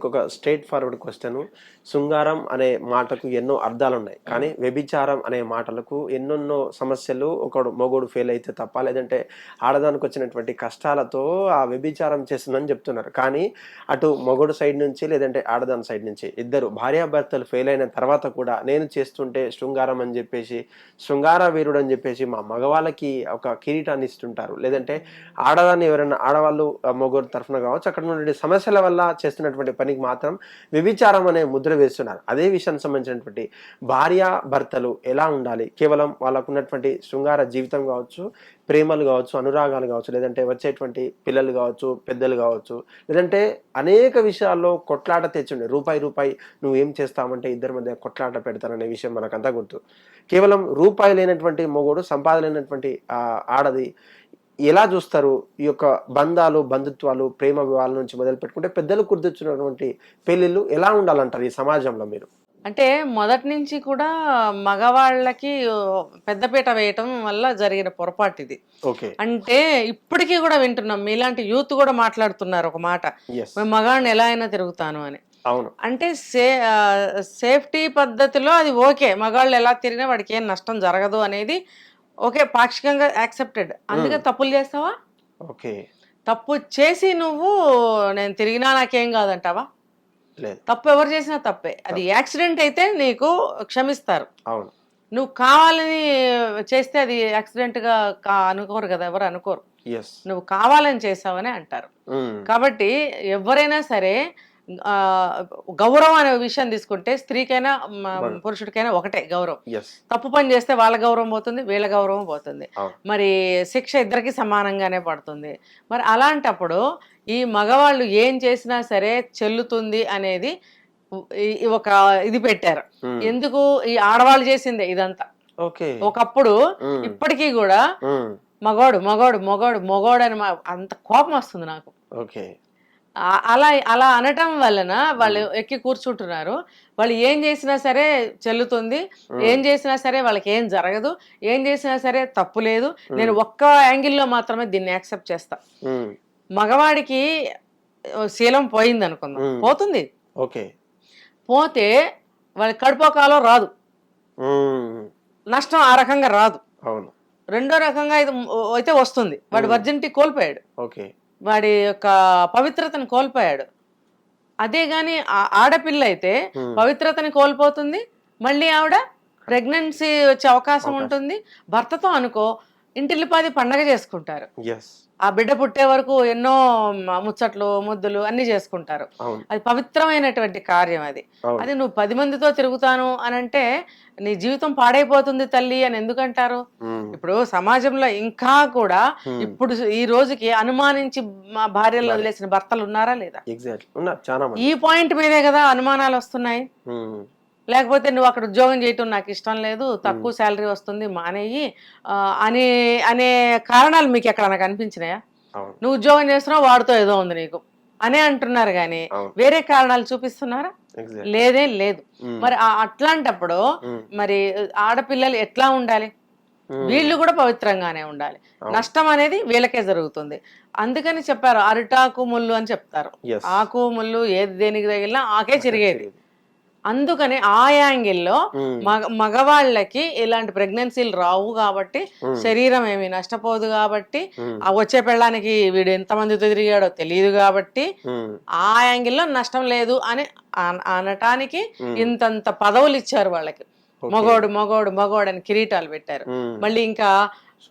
ఒక straight forward question. శృంగారం అనే మాటకు ఎన్నో అర్థాలు ఉన్నాయి కానీ వ్యభిచారం అనే మాటలకు ఎన్నెన్నో సమస్యలు ఒకడు మొగోడు ఫెయిల్ అయితే తప్ప లేదంటే ఆడదానికి వచ్చినటువంటి కష్టాలతో ఆ వ్యభిచారం చేస్తుందని చెప్తున్నారు. కానీ అటు మొగోడు సైడ్ నుంచి లేదంటే ఆడదాని సైడ్ నుంచి ఇద్దరు భార్యాభర్తలు ఫెయిల్ అయిన తర్వాత కూడా నేను చేస్తుంటే శృంగారం అని చెప్పేసి శృంగార వీరుడు అని చెప్పేసి మా మగవాళ్ళకి ఒక కిరీటాన్ని ఇస్తుంటారు. లేదంటే ఆడదాన్ని ఎవరైనా ఆడవాళ్ళు ఆ, మొగోడు తరఫున కావచ్చు అక్కడ నుండి సమస్యల వల్ల చేస్తున్నటువంటి పనికి మాత్రం వ్యభిచారం అనే ముద్ర వేస్తున్నారు. అదే విషయానికి సంబంధించినటువంటి భార్య భర్తలు ఎలా ఉండాలి? కేవలం వాళ్ళకున్నటువంటి శృంగార జీవితం కావచ్చు ప్రేమలు కావచ్చు అనురాగాలు కావచ్చు లేదంటే వచ్చేటువంటి పిల్లలు కావచ్చు పెద్దలు కావచ్చు లేదంటే అనేక విషయాల్లో కొట్లాట తెచ్చుండే రూపాయి రూపాయి నువ్వు ఏం చేస్తావంటే ఇద్దరి మధ్య కొట్లాట పెడతారనే విషయం మనకంతా గుర్తు. కేవలం రూపాయి లేనటువంటి మొగుడు సంపాదన లేనటువంటి ఆడది ఎలా చూస్తారు ఈ యొక్క బంధాలు బంధుత్వాలు ప్రేమ వివాహాల నుంచి మొదలు పెట్టుకుంటే పెద్దలు గుర్తొచ్చినటువంటి పెళ్ళిళ్ళు ఎలా ఉండాలంటారు ఈ సమాజంలో మీరు? అంటే మొదటి నుంచి కూడా మగవాళ్ళకి పెద్దపీట వేయటం వల్ల జరిగిన పొరపాటు ఇది. ఓకే. అంటే ఇప్పటికీ కూడా వింటున్నాం. మీలాంటి యూత్ కూడా మాట్లాడుతున్నారు ఒక మాట. మగాడిని ఎలా అయినా తిరుగుతాను అని. అవును. అంటే సే సేఫ్టీ పద్ధతిలో అది ఓకే. మగాళ్ళు ఎలా తిరిగినా వాడికి ఏం నష్టం జరగదు అనేది ఓకే పాక్షికంగా యాక్సెప్టెడ్. అందుకే తప్పులు చేస్తావా? ఓకే. తప్పు చేసి నువ్వు నేను తిరిగినా నాకేం కాదంటావా? లేదు. తప్పు ఎవరు చేసినా తప్పే. అది యాక్సిడెంట్ అయితే నీకు క్షమిస్తారు. అవును. నువ్వు కావాలని చేస్తే అది యాక్సిడెంట్గా అనుకోరు కదా ఎవరు అనుకోరు. నువ్వు కావాలని చేసావని అంటారు. కాబట్టి ఎవరైనా సరే గౌరవం అనే విషయం తీసుకుంటే స్త్రీకైనా. పురుషుడికైనా ఒకటే గౌరవం. తప్పు పని చేస్తే వాళ్ళ గౌరవం పోతుంది వీళ్ళ గౌరవం పోతుంది. మరి శిక్ష ఇద్దరికి సమానంగానే పడుతుంది. మరి అలాంటప్పుడు ఈ మగవాళ్ళు ఏం చేసినా సరే చెల్లుతుంది అనేది ఒక ఇది పెట్టారు. ఎందుకు? ఈ ఆడవాళ్ళు చేసిందే ఇదంతా. ఒకప్పుడు ఇప్పటికీ కూడా మగోడు మగోడు మగోడు మగోడు అని అంత కోపం వస్తుంది నాకు. అలా అలా అనటం వలన వాళ్ళు ఎక్కి కూర్చుంటున్నారు. వాళ్ళు ఏం చేసినా సరే చెల్లుతుంది. ఏం చేసినా సరే వాళ్ళకి ఏం జరగదు. ఏం చేసినా సరే తప్పు లేదు. నేను ఒక్క యాంగిల్లో మాత్రమే దీన్ని యాక్సెప్ట్ చేస్తా. మగవాడికి శీలం పోయింది అనుకుందాం. పోతుంది. ఓకే. పోతే వాళ్ళ కడుపోకాలో రాదు. నష్టం ఆ రకంగా రాదు. అవును. రెండో రకంగా అయితే వస్తుంది. వాడు వర్జినిటీ కోల్పోయాడు. ఓకే. వాడి యొక్క పవిత్రతను కోల్పోయాడు. అదే గాని ఆడపిల్ల అయితే పవిత్రతని కోల్పోతుంది. మళ్ళీ ఆవిడ ప్రెగ్నెన్సీ వచ్చే అవకాశం ఉంటుంది. భర్తతో అనుకో ఇంటిల్లిపాది పండగ చేసుకుంటారు. ఆ బిడ్డ పుట్టే వరకు ఎన్నో ముచ్చట్లు ముద్దులు అన్ని చేసుకుంటారు. అది పవిత్రమైనటువంటి కార్యం అది. అది నువ్వు పది మందితో తిరుగుతాను అని అంటే నీ జీవితం పాడైపోతుంది తల్లి అని ఎందుకంటారు. ఇప్పుడు సమాజంలో ఇంకా కూడా. ఇప్పుడు ఈ రోజుకి అనుమానించి మా భార్యలు వదిలేసిన భర్తలు ఉన్నారా లేదా? ఈ పాయింట్ మీదే కదా అనుమానాలు వస్తున్నాయి. లేకపోతే నువ్వు అక్కడ ఉద్యోగం చేయటం నాకు ఇష్టం లేదు తక్కువ శాలరీ వస్తుంది మానేయి. అనే అనే కారణాలు మీకు ఎక్కడ నాకు అనిపించినాయా నువ్వు ఉద్యోగం చేస్తున్నావు వాడితో ఏదో ఉంది నీకు. అనే అంటున్నారు కానీ వేరే కారణాలు చూపిస్తున్నారా? లేదే లేదు. మరి అట్లాంటప్పుడు మరి ఆడపిల్లలు ఎట్లా ఉండాలి? వీళ్ళు కూడా పవిత్రంగానే ఉండాలి. నష్టం అనేది వీళ్ళకే జరుగుతుంది. అందుకని చెప్పారు అరిటాకు ముళ్ళు అని చెప్తారు. ఆకు ముళ్ళు ఏది దేనికి తగిలినా ఆకే చిరిగేది. అందుకని ఆ యాంగిల్లో మగ మగవాళ్ళకి ఇలాంటి ప్రెగ్నెన్సీలు రావు కాబట్టి శరీరం ఏమి నష్టపోదు కాబట్టి ఆ వచ్చే పెళ్ళానికి వీడు ఎంతమందితో తిరిగాడో తెలియదు కాబట్టి ఆ యాంగిల్లో నష్టం లేదు అని అన- అనటానికి ఇంతంత పదవులు ఇచ్చారు వాళ్ళకి. మగోడు మగోడు మగోడు అని కిరీటాలు పెట్టారు. మళ్ళీ ఇంకా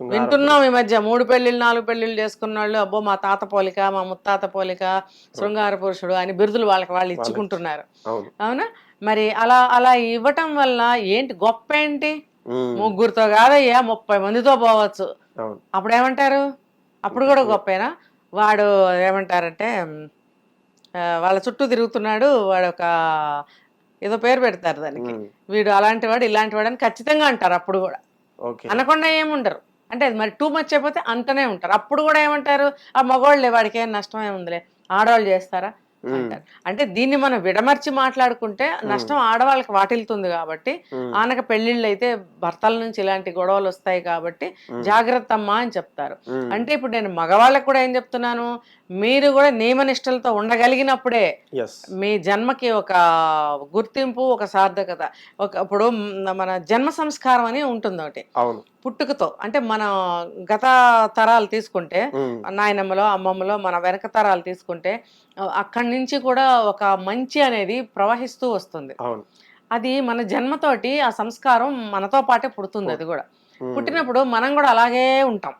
వింటున్నాం ఈ మధ్య. మూడు పెళ్ళిళ్ళు నాలుగు పెళ్ళిళ్ళు చేసుకున్న వాళ్ళు అబ్బో మా తాత పోలిక మా ముత్తాత పోలిక శృంగార పురుషుడు అని బిరుదులు వాళ్ళకి వాళ్ళు ఇచ్చుకుంటున్నారు. అవును. మరి అలా అలా ఇవ్వటం వల్ల ఏంటి? గొప్ప ఏంటి. ముగ్గురుతో కాదయ్యా ముప్పై మందితో పోవచ్చు. అప్పుడు ఏమంటారు? అప్పుడు కూడా గొప్పేనా? వాడు ఏమంటారంటే వాళ్ళ చుట్టూ తిరుగుతున్నాడు వాడు ఒక ఏదో పేరు పెడతారు దానికి. వీడు అలాంటి వాడు ఇలాంటి వాడు అని ఖచ్చితంగా అంటారు అప్పుడు కూడా. అనకుండా ఏముండరు. అంటే అది మరి టూ మచ్ అయిపోతే అంటనే ఉంటారు. అప్పుడు కూడా ఏమంటారు? ఆ మగవాళ్ళే వాడికి ఏం నష్టం ఏముందిలే ఆడవాళ్ళు చేస్తారా? అంటారు. అంటే దీన్ని మనం విడమర్చి మాట్లాడుకుంటే నష్టం ఆడవాళ్ళకి వాటిల్తుంది కాబట్టి ఆనక పెళ్ళిళ్ళు అయితే భర్తల నుంచి ఇలాంటి గొడవలు వస్తాయి కాబట్టి జాగ్రత్త అమ్మా అని చెప్తారు. అంటే ఇప్పుడు నేను మగవాళ్ళకి కూడా ఏం చెప్తున్నాను? మీరు కూడా నియమనిష్టలతో ఉండగలిగినప్పుడే మీ జన్మకి ఒక గుర్తింపు ఒక సార్థకత ఒక ఇప్పుడు మన జన్మ సంస్కారం అని ఉంటుంది ఒకటి పుట్టుకతో అంటే మన గత తరాలు తీసుకుంటే నాయనమ్మలో అమ్మమ్మలో మన వెనక తరాలు తీసుకుంటే అక్కడి నుంచి కూడా ఒక మంచి అనేది ప్రవహిస్తూ వస్తుంది. అది మన జన్మతోటి ఆ సంస్కారం మనతో పాటే పుడుతుంది అది కూడా. పుట్టినప్పుడు మనం కూడా అలాగే ఉంటాం.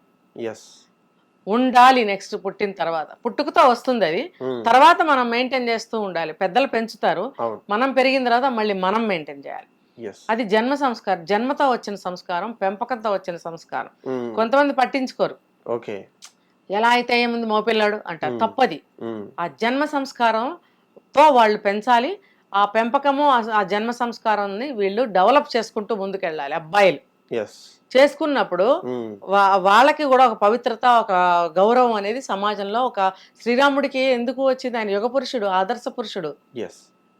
ఉండాలి నెక్స్ట్ పుట్టిన తర్వాత. పుట్టుకతో వస్తుంది అది. తర్వాత మనం మెయింటైన్ చేస్తూ ఉండాలి. పెద్దలు పెంచుతారు. మనం పెరిగిన తర్వాత మళ్ళీ మనం మెయింటైన్ చేయాలి. అది జన్మ సంస్కారం జన్మతో వచ్చిన సంస్కారం పెంపకంతో వచ్చిన సంస్కారం. ఉమ్, కొంతమంది పట్టించుకోరు. ఓకే ఎలా అయితే ఏముంది మోపిల్లాడు అంటారు. తప్పది. ఉమ్, ఆ జన్మ సంస్కారంతో వాళ్ళు పెంచాలి. ఆ పెంపకము ఆ- జన్మ సంస్కారాన్ని వీళ్ళు డెవలప్ చేసుకుంటూ ముందుకెళ్ళాలి అబ్బాయిలు. చేసుకున్నప్పుడు వాళ్ళకి కూడా ఒక పవిత్రత ఒక గౌరవం అనేది సమాజంలో ఒక శ్రీరాముడికి ఎందుకు వచ్చింది? ఆయన యుగ పురుషుడు ఆదర్శ పురుషుడు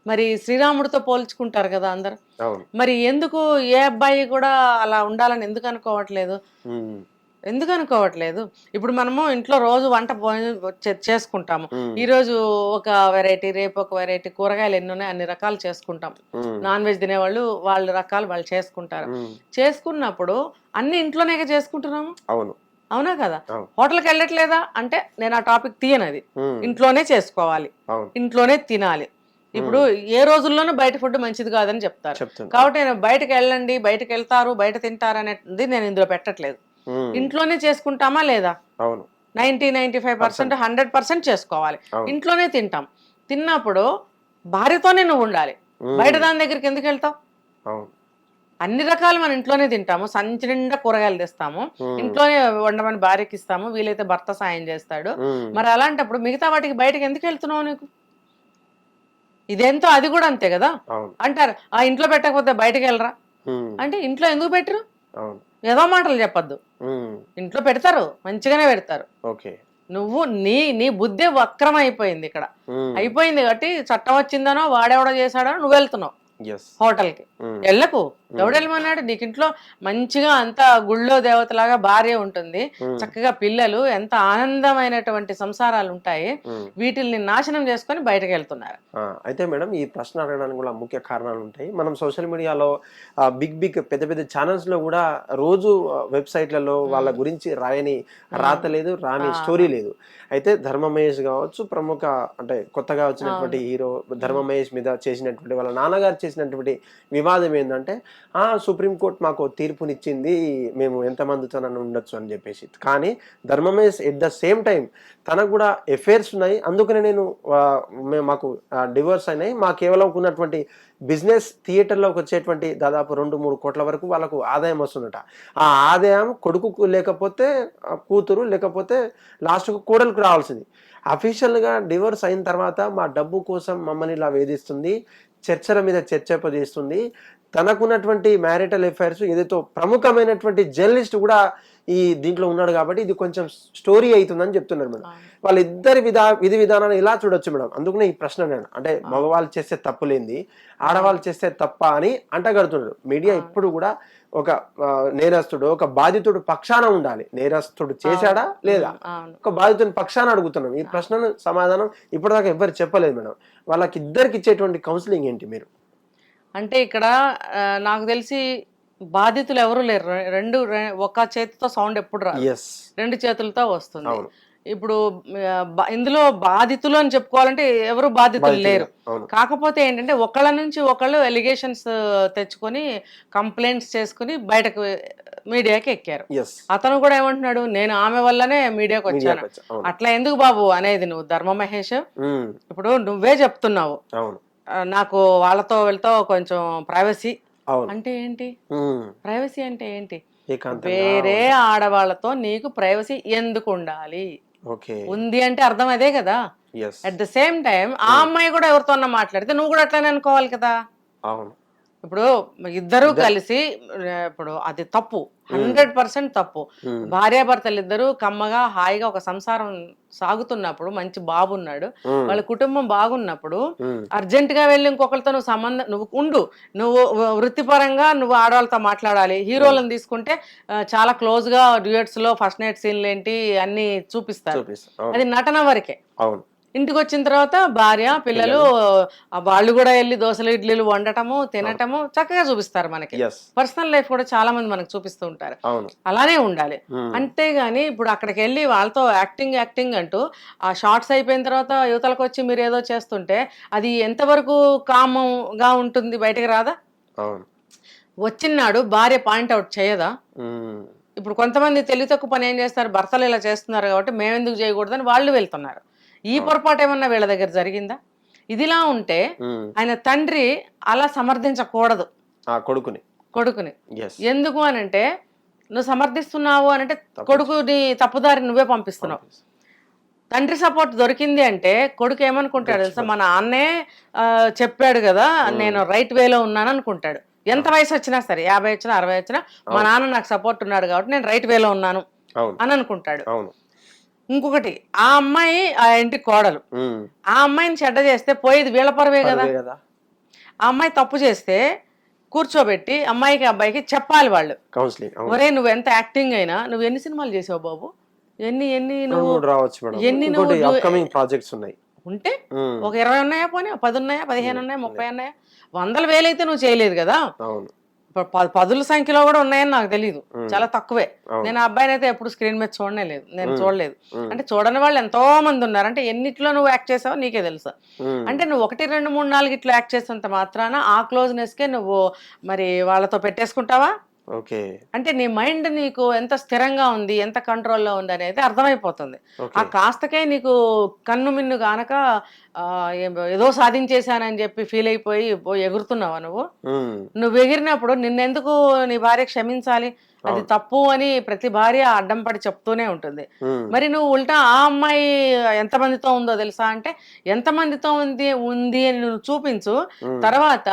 మరి శ్రీరాముడితో పోల్చుకుంటారు కదా అందరు. మరి ఎందుకు ఏ అబ్బాయి కూడా అలా ఉండాలని ఎందుకు అనుకోవట్లేదు? ఎందుకు అనుకోవట్లేదు? ఇప్పుడు మనము ఇంట్లో రోజు వంట చేసుకుంటాము. ఈ రోజు ఒక వెరైటీ రేపు ఒక వెరైటీ కూరగాయలు ఎన్ని ఉన్నాయి అన్ని రకాలు చేసుకుంటాం. నాన్ వెజ్ తినేవాళ్ళు వాళ్ళ రకాలు వాళ్ళు చేసుకుంటారు. చేసుకున్నప్పుడు అన్ని ఇంట్లోనే చేసుకుంటున్నాము? అవును. అవునా కదా. హోటల్కి వెళ్ళట్లేదా? అంటే నేను ఆ టాపిక్ తీయనది. ఇంట్లోనే చేసుకోవాలి. ఇంట్లోనే తినాలి. ఇప్పుడు ఏ రోజుల్లోనూ బయట ఫుడ్ మంచిది కాదని చెప్తారు. కాబట్టి నేను బయటకు వెళ్ళండి బయటకు వెళ్తారు బయట తింటారు అనేది నేను ఇందులో పెట్టట్లేదు. ఇంట్లోనే చేసుకుంటామా లేదా? అవును. Ninety ninety five percent hundred percent చేసుకోవాలి. ఇంట్లోనే తింటాం. తిన్నప్పుడు భార్యతోనే నువ్వు ఉండాలి. బయట దాని దగ్గరికి ఎందుకు వెళ్తావు? అన్ని రకాలు మనం ఇంట్లోనే తింటాము. సంచి నిండా కూరగాయలు తెస్తాము. ఇంట్లోనే వండమని భార్యకి ఇస్తాము వీలైతే భర్త సాయం చేస్తాడు. మరి అలాంటప్పుడు మిగతా వాటికి బయటకు ఎందుకు వెళ్తున్నావు నీకు? ఇదెంతో అది కూడా అంతే కదా? అంటారు ఆ ఇంట్లో పెట్టకపోతే బయటకు వెళ్ళరా? అంటే ఇంట్లో ఎందుకు పెట్టరు? ఏదో మాటలు చెప్పొద్దు. ఇంట్లో పెడతారు మంచిగానే పెడతారు. నువ్వు నీ నీ బుద్ధి వక్రం అయిపోయింది ఇక్కడ అయిపోయింది కాబట్టి చట్టం వచ్చిందనో వాడెవడో చేశాడో నువ్వు వెళ్తున్నావు హోటల్కి. వెళ్ళకు. ఎవడు వెళ్ళమన్నాడు నీకు ఇంట్లో మంచిగా అంతా గుళ్ళో దేవతలాగా భార్య ఉంటుంది. చక్కగా పిల్లలు ఎంత ఆనందమైనటువంటి సంసారాలు ఉంటాయి. వీటిల్ని నాశనం చేసుకొని బయటకు వెళ్తున్నారు అయితే మేడం ఈ ప్రశ్న అడగడానికి కూడా ముఖ్య కారణాలు ఉంటాయి మనం సోషల్ మీడియాలో బిగ్ బిగ్ పెద్ద పెద్ద ఛానల్స్లో కూడా రోజు వెబ్సైట్లలో వాళ్ళ గురించి రాయని రాత లేదు రాని స్టోరీ లేదు. అయితే ధర్మ మహేష్ కావచ్చు ప్రముఖ అంటే కొత్తగా వచ్చినటువంటి హీరో ధర్మ మహేష్ మీద చేసినటువంటి వాళ్ళ నాన్నగారు చేసినటువంటి వివాదం ఏంటంటే సుప్రీంకోర్టు మాకు తీర్పునిచ్చింది మేము ఎంతమందితోనని ఉండొచ్చు అని చెప్పేసి. కానీ ధర్మ ఎట్ ద సేమ్ టైం తనకు కూడా ఎఫైర్స్ ఉన్నాయి. అందుకనే నేను మేము మాకు డివోర్స్ అయినాయి. మా కేవలం ఉన్నటువంటి బిజినెస్ థియేటర్లోకి వచ్చేటువంటి దాదాపు రెండు మూడు కోట్ల వరకు వాళ్ళకు ఆదాయం వస్తుందట. ఆ ఆదాయం కొడుకు లేకపోతే కూతురు లేకపోతే లాస్ట్కు కోడలకు రావాల్సింది. అఫీషియల్గా డివోర్స్ అయిన తర్వాత మా డబ్బు కోసం మమ్మల్ని ఇలా వేధిస్తుంది. చర్చల మీద చర్చపజేస్తుంది తనకున్నటువంటి మ్యారిటల్ అఫైర్స్ ఏదైతే ప్రముఖమైనటువంటి జర్నలిస్ట్ కూడా ఈ దీంట్లో ఉన్నాడు కాబట్టి ఇది కొంచెం స్టోరీ అవుతుందని చెప్తున్నారు మేడం. వాళ్ళిద్దరి విధా విధి విధానాన్ని ఇలా చూడొచ్చు మేడం? అందుకనే ఈ ప్రశ్న నేను. అంటే మగవాళ్ళు చేస్తే తప్పు లేనిది ఆడవాళ్ళు చేస్తే తప్ప అని అంటగడుతున్నారు. మీడియా ఇప్పుడు కూడా ఒక నేరస్తుడు ఒక బాధితుడు పక్షాన ఉండాలి. నేరస్తుడు చేశాడా లేదా? ఒక బాధితుని పక్షాన అడుగుతున్నాం. ఈ ప్రశ్నను సమాధానం ఇప్పటిదాకా ఎవ్వరు చెప్పలేదు మేడం. వాళ్ళకి ఇద్దరికి ఇచ్చేటువంటి కౌన్సిలింగ్ ఏంటి మీరు? అంటే ఇక్కడ నాకు తెలిసి బాధితులు ఎవరు లేరు. రె- రెండు రె- ఒక చేతితో సౌండ్ ఎప్పుడు రాదు. ఎస్ రెండు చేతులతో వస్తుంది. ఇప్పుడు ఇందులో బాధితులు అని చెప్పుకోవాలంటే ఎవరు బాధితులు లేరు. కాకపోతే ఏంటంటే ఒకళ్ళ నుంచి ఒకళ్ళు ఎలిగేషన్స్ తెచ్చుకొని కంప్లైంట్స్ చేసుకుని బయటకు మీడియాకి ఎక్కారు. అతను కూడా ఏమంటున్నాడు నేను ఆమె వల్లనే మీడియాకి వచ్చాను. అట్లా ఎందుకు బాబు అనేది నువ్వు ధర్మ మహేష్ ఇప్పుడు నువ్వే చెప్తున్నావు. నాకు వాళ్ళతో వీళ్ళతో కొంచెం ప్రైవసీ అంటే ఏంటి? ప్రైవసీ అంటే ఏంటి? వేరే ఆడవాళ్ళతో నీకు ప్రైవసీ ఎందుకు ఉండాలి? ఉంది అంటే అర్థం అదే కదా? అట్ ద సేమ్ టైం ఆ అమ్మాయి కూడా ఎవరితోన్నా మాట్లాడితే నువ్వు కూడా అట్లానే అనుకోవాలి కదా? ఇప్పుడు ఇద్దరు కలిసి ఇప్పుడు అది తప్పు. హండ్రెడ్ పర్సెంట్ తప్పు. భార్యాభర్తలు ఇద్దరు కమ్మగా హాయిగా ఒక సంసారం సాగుతున్నప్పుడు మంచి బాబున్నాడు. ఉమ్, వాళ్ళ కుటుంబం బాగున్నప్పుడు అర్జెంట్గా వెళ్ళి ఇంకొకరితో నువ్వు సంబంధం నువ్వు ఉండు. నువ్వు వృత్తిపరంగా నువ్వు ఆడవాళ్ళతో మాట్లాడాలి. హీరోలను తీసుకుంటే చాలా క్లోజ్గా డ్యూయట్స్లో ఫస్ట్ నైట్ సీన్లు ఏంటి అన్ని చూపిస్తారు. అది నటన వరకే. అవును. ఇంటికి వచ్చిన తర్వాత భార్య పిల్లలు. వాళ్ళు కూడా వెళ్ళి దోశలు ఇడ్లీలు వండటము తినటము చక్కగా చూపిస్తారు మనకి. పర్సనల్ లైఫ్ కూడా చాలా మంది మనకు చూపిస్తూ ఉంటారు. అలానే ఉండాలి. ఉమ్, అంతేగాని ఇప్పుడు అక్కడికి వెళ్ళి వాళ్ళతో యాక్టింగ్ యాక్టింగ్ అంటూ ఆ షార్ట్స్ అయిపోయిన తర్వాత యువతలకు వచ్చి మీరు ఏదో చేస్తుంటే అది ఎంతవరకు కామంగా ఉంటుంది? బయటకు రాదా? వచ్చినాడు భార్య పాయింట్అవుట్ చేయదా? ఉమ్, ఇప్పుడు కొంతమంది తెలివి తక్కువ పని ఏం చేస్తారు? భర్తలు ఇలా చేస్తున్నారు కాబట్టి మేము ఎందుకు చేయకూడదని వాళ్ళు వెళ్తున్నారు. ఈ పొరపాటు ఏమన్నా వీళ్ళ దగ్గర జరిగిందా? ఇదిలా ఉంటే ఆయన తండ్రి అలా సమర్థించకూడదు. కొడుకుని. కొడుకుని. ఎందుకు అని అంటే నువ్వు సమర్థిస్తున్నావు అని అంటే కొడుకుని తప్పుదారి నువ్వే పంపిస్తున్నావు. తండ్రి సపోర్ట్ దొరికింది అంటే కొడుకు ఏమనుకుంటాడు తెలుసా? మా నాన్నే ఆ, చెప్పాడు కదా నేను రైట్ వేలో ఉన్నాను అనుకుంటాడు. ఎంత వయసు వచ్చినా సరే యాభై వచ్చినా అరవై వచ్చినా మా నాన్న నాకు సపోర్ట్ ఉన్నాడు కాబట్టి నేను రైట్ వేలో ఉన్నాను అని అనుకుంటాడు. ఇంకొకటి ఆ అమ్మాయి ఆ ఇంటి కోడలు. ఆ అమ్మాయిని చెడ్డ చేస్తే పోయేది వీళ్ళ పరవే కదా? ఆ అమ్మాయి తప్పు చేస్తే కూర్చోబెట్టి అమ్మాయికి అబ్బాయికి చెప్పాలి వాళ్ళు. కౌన్సిలింగ్ ఒరే నువ్వు ఎంత యాక్టింగ్ అయినా నువ్వు ఎన్ని సినిమాలు చేసావు బాబు? ఎన్ని ఎన్ని నువ్వు రావచ్చు ఎన్ని ఇంకోటి నువ్వు అప్కమింగ్ ప్రాజెక్ట్స్ ఉన్నాయి. ఉంటే ఒక ఇరవై ఉన్నాయా పోనీ పది ఉన్నాయా పదిహేను ఉన్నాయా ముప్పై ఉన్నాయా? వందల వేలైతే నువ్వు చేయలేదు కదా? పదుల సంఖ్యలో కూడా ఉన్నాయని నాకు తెలియదు చాలా తక్కువే. నేను ఆ అబ్బాయిని అయితే ఎప్పుడు స్క్రీన్ మీద చూడనే లేదు. నేను చూడలేదు. అంటే చూడని వాళ్ళు ఎంతో మంది ఉన్నారు. అంటే ఎన్నిట్లో నువ్వు యాక్ట్ చేసావో నీకే తెలుసు. అంటే నువ్వు ఒకటి రెండు మూడు నాలుగు ఇట్లా యాక్ట్ చేసినంత మాత్రాన ఆ క్లోజ్నెస్కే నువ్వు మరి వాళ్ళతో పెట్టేసుకుంటావా? ఓకే. అంటే నీ మైండ్ నీకు ఎంత స్థిరంగా ఉంది ఎంత కంట్రోల్లో ఉంది అనేది అర్థమైపోతుంది. ఆ కాస్తకే నీకు కన్ను మిన్ను కానక ఏం- ఏదో సాధించేశానని చెప్పి ఫీల్ అయిపోయి పోయి ఎగురుతున్నావా నువ్వు? నువ్వు ఎగిరినప్పుడు నిన్నెందుకు నీ భార్య క్షమించాలి? అది తప్పు అని ప్రతి భార్య అడ్డం పడి చెప్తూనే ఉంటుంది. మరి నువ్వు ఉల్టా ఆ అమ్మాయి ఎంతమందితో ఉందో తెలుసా అంటే ఎంతమందితో ఉంది ఉంది అని నువ్వు చూపించు తర్వాత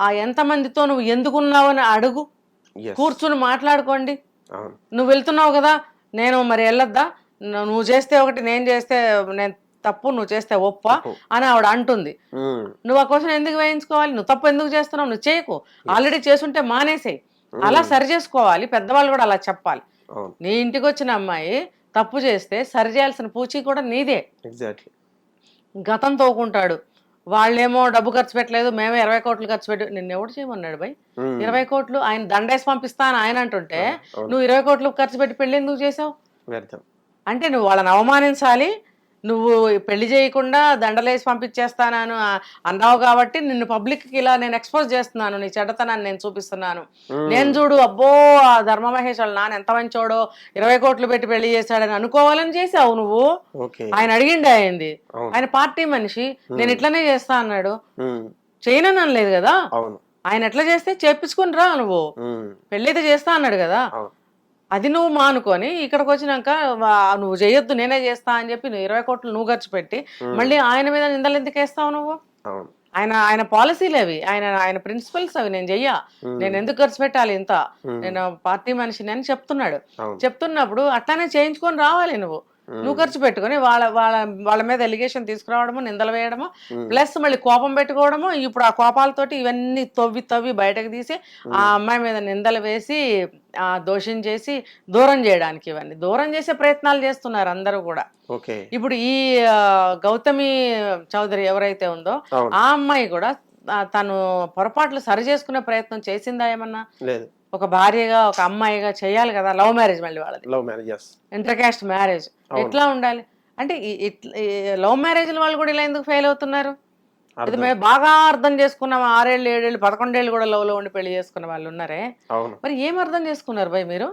ఆ ఎంతమందితో నువ్వు ఎందుకున్నావు అని అడుగు. కూర్చుని మాట్లాడుకోండి. నువ్వు వెళ్తున్నావు కదా నేను మరి వెళ్ళొద్దా? నువ్వు చేస్తే ఒకటి నేను చేస్తే నేను తప్పు నువ్వు చేస్తే ఒప్ప అని ఆవిడ అంటుంది. నువ్వు ఆ క్వశ్చన్ ఎందుకు వేయించుకోవాలి? నువ్వు తప్పు ఎందుకు చేస్తున్నావు? నువ్వు చేయకు. ఆల్రెడీ చేసుంటే మానేసేయి. అలా సరి చేసుకోవాలి. పెద్దవాళ్ళు కూడా అలా చెప్పాలి. నీ ఇంటికి వచ్చిన అమ్మాయి తప్పు చేస్తే సరి చేయాల్సిన పూచి కూడా నీదే. ఎగ్జాక్ట్లీ గతం తోకుంటాడు. వాళ్ళేమో డబ్బు ఖర్చు పెట్టలేదు మేమే ఇరవై కోట్లు ఖర్చు పెట్టి నిన్ను ఎవడు చేయమన్నాడు బై ఇరవై కోట్లు ఆయన దండేసి పంపిస్తా అని ఆయన అంటుంటే. నువ్వు ఇరవై కోట్లు ఖర్చు పెట్టి పెళ్ళి ఎందుకు చేసావు అంటే నువ్వు వాళ్ళని అవమానించాలి నువ్వు పెళ్ళి చేయకుండా దండలేసి పంపించేస్తానని అన్నావు కాబట్టి నిన్ను పబ్లిక్కి ఇలా నేను ఎక్స్పోజ్ చేస్తున్నాను. నీ చెడ్డతనాన్ని నేను చూపిస్తున్నాను. నేను చూడు అబ్బో ఆ ధర్మ మహేష్ వాళ్ళ నాన్న ఎంత మంచోడో ఇరవై కోట్లు పెట్టి పెళ్ళి చేశాడని అనుకోవాలని చేసావు నువ్వు. ఆయన అడిగిండి అయింది. ఆయన పార్టీ మనిషి నేను ఇట్లనే చేస్తా అన్నాడు. చేయనని అనలేదు కదా? ఆయన ఎట్లా చేస్తే చేపించుకుని రా నువ్వు. పెళ్ళైతే చేస్తా అన్నాడు కదా? అది నువ్వు మానుకొని ఇక్కడికి వచ్చినాక నువ్వు చేయొద్దు నేనే చేస్తా అని చెప్పి నువ్వు ఇరవై కోట్లు నువ్వు ఖర్చు పెట్టి మళ్ళీ ఆయన మీద నిందలు ఎందుకు వేస్తావు నువ్వు? ఆయన ఆయన పాలసీలు అవి ఆయన ఆయన ప్రిన్సిపల్స్ అవి నేను చెయ్య నేను ఎందుకు ఖర్చు పెట్టాలి ఇంత? నేను పార్టీ మనిషిని అని చెప్తున్నాడు. చెప్తున్నప్పుడు అట్లానే చేయించుకొని రావాలి నువ్వు. నువ్వు ఖర్చు పెట్టుకొని వాళ్ళ వాళ్ళ వాళ్ళ మీద ఎలిగేషన్ తీసుకురావడము నిందలు వేయడము ప్లస్ మళ్ళీ కోపం పెట్టుకోవడము ఇప్పుడు ఆ కోపాలతోటి ఇవన్నీ తవ్వి తవ్వి బయటకు తీసి ఆ అమ్మాయి మీద నిందలు వేసి ఆ దోషం చేసి దూరం చేయడానికి ఇవన్నీ. దూరం చేసే ప్రయత్నాలు చేస్తున్నారు అందరూ కూడా. ఇప్పుడు ఈ గౌతమి చౌదరి ఎవరైతే ఉందో ఆ అమ్మాయి కూడా తను పొరపాట్లు సరి చేసుకునే ప్రయత్నం చేసిందా ఏమన్నా? లేదు. ఒక భార్యగా ఒక అమ్మాయిగా చేయాలి కదా లవ్ మ్యారేజ్ మళ్ళీ వాళ్ళది. Love marriage inter caste marriage. ఎట్లా ఉండాలి? అంటే లవ్ మ్యారేజ్ వాళ్ళు కూడా ఇలా ఎందుకు ఫెయిల్ అవుతున్నారు? ఇది మేము బాగా అర్థం చేసుకున్నాం. ఆరేళ్ళు ఏడేళ్ళు పదకొండేళ్ళు కూడా లవ్లో ఉండి పెళ్ళి చేసుకున్న వాళ్ళు ఉన్నారే. మరి ఏం అర్థం చేసుకున్నారు భయ్ మీరు.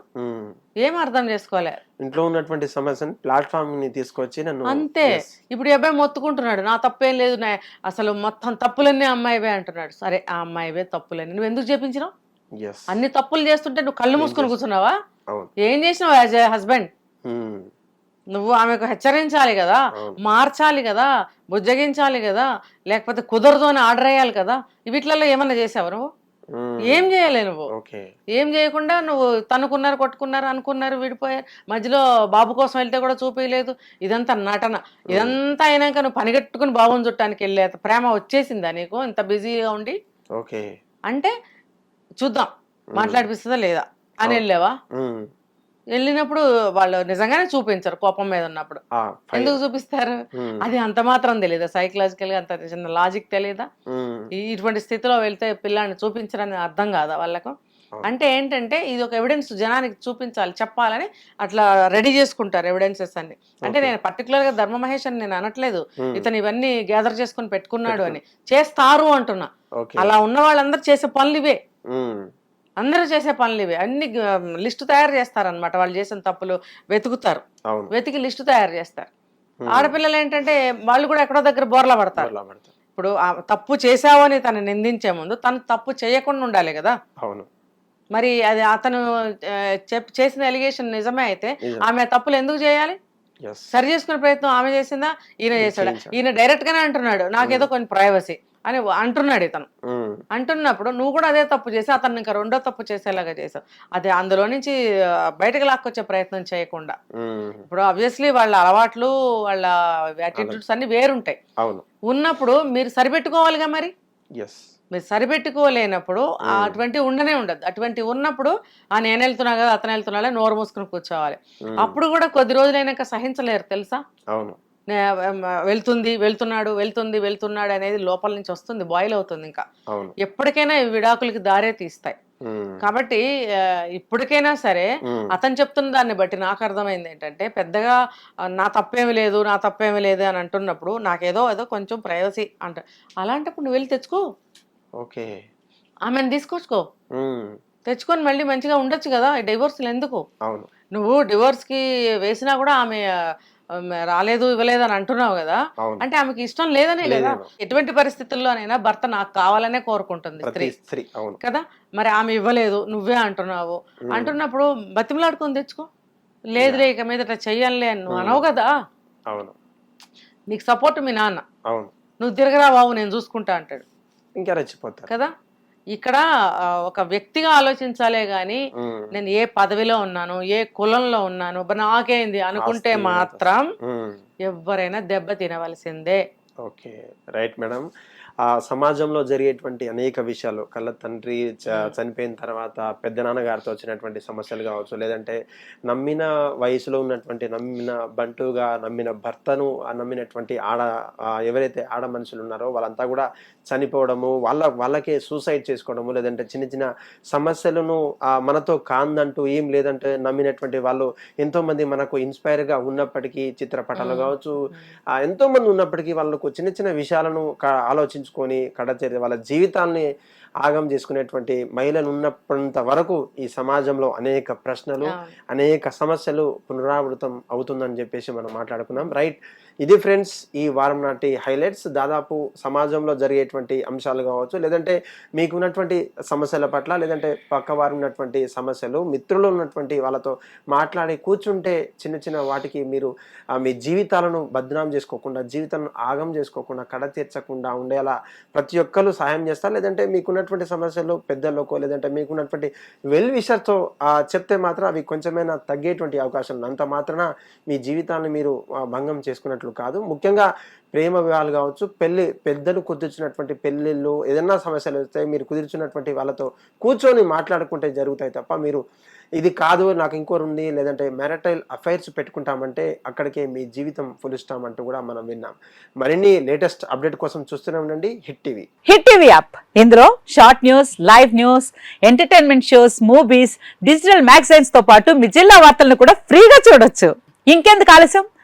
ఏం అర్థం చేసుకోలే? ఇంట్లో ఉన్నటువంటి సమస్యని ప్లాట్ఫామ్ని తీసుకొచ్చి నన్ను అంతే. ఇప్పుడు ఈ అబ్బాయి మొత్తుకుంటున్నాడు. నా తప్పేం లేదు. అసలు మొత్తం తప్పులన్నీ అమ్మాయివే అంటున్నాడు. సరే ఆ అమ్మాయివే తప్పులన్నీ నువ్వు ఎందుకు చేపించినావు? అన్ని తప్పులు చేస్తుంటే నువ్వు కళ్ళు మూసుకొని కూర్చున్నావా? ఏం చేసినావు యాజ్ ఏ హస్బెండ్. నువ్వు ఆమెకు హెచ్చరించాలి కదా. మార్చాలి కదా బుజ్జగించాలి కదా లేకపోతే కుదరదు అని ఆర్డర్ అయ్యాలి కదా వీటిలలో ఏమన్నా చేసావు నువ్వు? ఏం చేయలే నువ్వు. ఏం చేయకుండా నువ్వు తనుకున్నారు కొట్టుకున్నారు అనుకున్నారు విడిపోయారు. మధ్యలో బాబు కోసం వెళ్తే కూడా చూపించలేదు ఇదంతా నటన. ఇదంతా అయినాక నువ్వు పనిగట్టుకుని బాబుని చుట్టానికి వెళ్ళే ప్రేమ వచ్చేసిందా నీకు? ఇంత బిజీగా ఉండి? ఓకే. అంటే చూద్దాం. మాట్లాడిపిస్తుందా లేదా? అని వెళ్ళావా? వెళ్ళినప్పుడు వాళ్ళు నిజంగానే చూపించరు కోపం మీద ఉన్నప్పుడు. ఎందుకు చూపిస్తారు? అది అంత మాత్రం తెలియదా సైకలాజికల్గా అంత చిన్న లాజిక్ తెలియదా ఇటువంటి స్థితిలో వెళ్తే పిల్లాన్ని చూపించరని అర్థం కాదా వాళ్ళకు. అంటే ఏంటంటే ఇది ఒక ఎవిడెన్స్ జనానికి చూపించాలి చెప్పాలని అట్లా రెడీ చేసుకుంటారు ఎవిడెన్సెస్ అన్ని. అంటే. నేను పర్టికులర్గా ధర్మ మహేష్ అని నేను అనట్లేదు. ఇతను ఇవన్నీ గ్యాదర్ చేసుకుని పెట్టుకున్నాడు అని. చేస్తారు అంటున్నా. అలా ఉన్న వాళ్ళందరూ చేసే పనులు ఇవే. అందరూ చేసే పనులు ఇవే. అన్ని లిస్టు తయారు చేస్తారనమాట వాళ్ళు చేసిన తప్పులు వెతుకుతారు. వెతికి లిస్టు తయారు చేస్తారు. ఆడపిల్లలు ఏంటంటే వాళ్ళు కూడా ఎక్కడో దగ్గర బోర్లా పడతారు. ఇప్పుడు తప్పు చేశావు అని తను నిందించే ముందు తను తప్పు చేయకుండా ఉండాలి కదా? అవును. మరి అది అతను చేసిన ఎలిగేషన్ నిజమే అయితే. ఆమె తప్పులు ఎందుకు చేయాలి? సరి చేసుకునే ప్రయత్నం ఆమె చేసిందా? ఈయన చేశాడా. ఈయన డైరెక్ట్ గానే అంటున్నాడు నాకేదో కొన్ని ప్రైవసీ అని అంటున్నాడు ఇతను. అంటున్నప్పుడు నువ్వు కూడా అదే తప్పు చేసి అతను ఇంకా రెండో తప్పు చేసేలాగా చేసావు. అది అందులో నుంచి బయటకు లాక్కొచ్చే ప్రయత్నం చేయకుండా. ఇప్పుడు ఆబ్వియస్లీ వాళ్ళ అలవాట్లు వాళ్ళ యాటిట్యూడ్స్ అన్ని వేరుంటాయి. ఉన్నప్పుడు మీరు సరిపెట్టుకోవాలిగా మరి? మీరు సరిపెట్టుకోలేనప్పుడు. అటువంటి ఉండనే ఉండదు. అటువంటి ఉన్నప్పుడు ఆ నేను వెళ్తున్నా కదా అతను వెళ్తున్నాడే? నోరు మూసుకుని కూర్చోవాలి. అప్పుడు కూడా కొద్ది రోజులైనాక సహించలేరు తెలుసా? అవును. వెళ్తుంది వెళ్తున్నాడు వెళ్తుంది వెళ్తున్నాడు అనేది లోపల నుంచి వస్తుంది బాయిల్ అవుతుంది ఇంకా. ఎప్పటికైనా విడాకులకి దారే తీస్తాయి. కాబట్టి ఇప్పటికైనా సరే అతను చెప్తున్న దాన్ని బట్టి నాకు అర్థమైంది ఏంటంటే పెద్దగా నా తప్పేమి లేదు నా తప్పేమి లేదు అని అంటున్నప్పుడు నాకేదో ఏదో కొంచెం ప్రైవసీ అంట. అలాంటప్పుడు నువ్వు వెళ్ళి తెచ్చుకో. ఓకే. ఆమెను తీసుకొచ్చుకో. తెచ్చుకొని మళ్ళీ మంచిగా ఉండొచ్చు కదా డివోర్స్లు ఎందుకు? అవును. నువ్వు డివోర్స్కి వేసినా కూడా ఆమె రాలేదు ఇవ్వలేదు అని అంటున్నావు కదా? అంటే ఆమెకి ఇష్టం లేదనే కదా. ఎటువంటి పరిస్థితుల్లోనైనా భర్త నాకు కావాలనే కోరుకుంటుంది. స్త్రీ. కదా? మరి ఆమె ఇవ్వలేదు నువ్వే అంటున్నావు. అంటున్నప్పుడు బతిమలాడుకొని తెచ్చుకో. లేదులే ఇక మీదట చెయ్యాలే అని నువ్వు. అనవు కదా? అవును. నీకు సపోర్ట్ మీ నాన్న. అవును. నువ్వు తిరగరా బాబు నేను చూసుకుంటా అంటాడు. ఇంకా రెచ్చిపోతారు. కదా? ఇక్కడ ఒక వ్యక్తిగా ఆలోచించాలే గాని నేను ఏ పదవిలో ఉన్నాను ఏ కులంలో ఉన్నాను "అబ్బా, నాకేంది అనుకుంటే మాత్రం. ఎవరైనా దెబ్బ తినవలసిందే. ఓకే. Right madam. ఆ సమాజంలో జరిగేటువంటి అనేక విషయాలు కళ్ళ తండ్రి చ- చనిపోయిన తర్వాత పెద్ద నాన్నగారితో వచ్చినటువంటి సమస్యలు కావచ్చు లేదంటే నమ్మిన వయసులో ఉన్నటువంటి నమ్మిన బంటుగా నమ్మిన భర్తను నమ్మినటువంటి ఆడ ఎవరైతే ఆడ మనుషులు ఉన్నారో వాళ్ళంతా కూడా చనిపోవడము వాళ్ళ వాళ్ళకే సూసైడ్ చేసుకోవడము లేదంటే చిన్న చిన్న సమస్యలను మనతో కాందంటూ ఏం లేదంటే నమ్మినటువంటి వాళ్ళు ఎంతో మంది మనకు ఇన్స్పైర్గా ఉన్నప్పటికీ చిత్రపటాలు. కావచ్చు ఆ ఎంతో మంది ఉన్నప్పటికీ వాళ్ళకు చిన్న చిన్న విషయాలను క- ఆలోచించుకొని కడచేరి వాళ్ళ జీవితాల్ని ఆగం చేసుకునేటువంటి మహిళలు ఉన్నంత వరకు ఈ సమాజంలో అనేక ప్రశ్నలు. అనేక సమస్యలు పునరావృతం అవుతుందని చెప్పేసి మనం మాట్లాడుకున్నాం రైట్ ఇది ఫ్రెండ్స్ ఈ వారం నాటి హైలైట్స్. దాదాపు సమాజంలో జరిగేటువంటి అంశాలు కావచ్చు లేదంటే మీకు ఉన్నటువంటి సమస్యల పట్ల లేదంటే పక్క వారు ఉన్నటువంటి సమస్యలు మిత్రులు ఉన్నటువంటి వాళ్ళతో మాట్లాడి కూర్చుంటే చిన్న చిన్న వాటికి మీరు మీ జీవితాలను బద్నాం చేసుకోకుండా జీవితాలను ఆగం చేసుకోకుండా కడ తీర్చకుండా ఉండేలా ప్రతి ఒక్కరు సహాయం చేస్తారు. లేదంటే మీకున్నటువంటి సమస్యలు పెద్దలకో లేదంటే మీకున్నటువంటి వెల్ విషర్తో చెప్తే మాత్రం అవి కొంచెమైనా తగ్గేటువంటి అవకాశం అంత మాత్రాన మీ జీవితాన్ని మీరు భంగం చేసుకున్నట్లు కాదు. ముఖ్యంగా ప్రేమ వివాహాలు కావచ్చు పెళ్ళి పెద్దలు కుదుర్చున్నటువంటి పెళ్ళిళ్ళు ఏదైనా సమస్యలు వస్తే మీరు కుదుర్చున్నటువంటి వాళ్ళతో కూర్చొని మాట్లాడుకుంటే జరుగుతాయి తప్ప మీరు ఇది కాదు నాకు ఇంకోరు ఉంది లేదంటే మ్యారటైల్ అఫైర్స్ పెట్టుకుంటామంటే అక్కడికే మీ జీవితం ఫుల్ అంటూ కూడా మనం విన్నాం. మరిన్ని లేటెస్ట్ అప్డేట్ కోసం చూస్తూనే ఉండండి. Hit TV. Hit TV app. ఇందులో short news live news entertainment shows movies digital మ్యాగజైన్స్తో పాటు మీ జిల్లా వార్తలను కూడా ఫ్రీగా చూడొచ్చు. ఇంకెందుకు ఆలస్యం?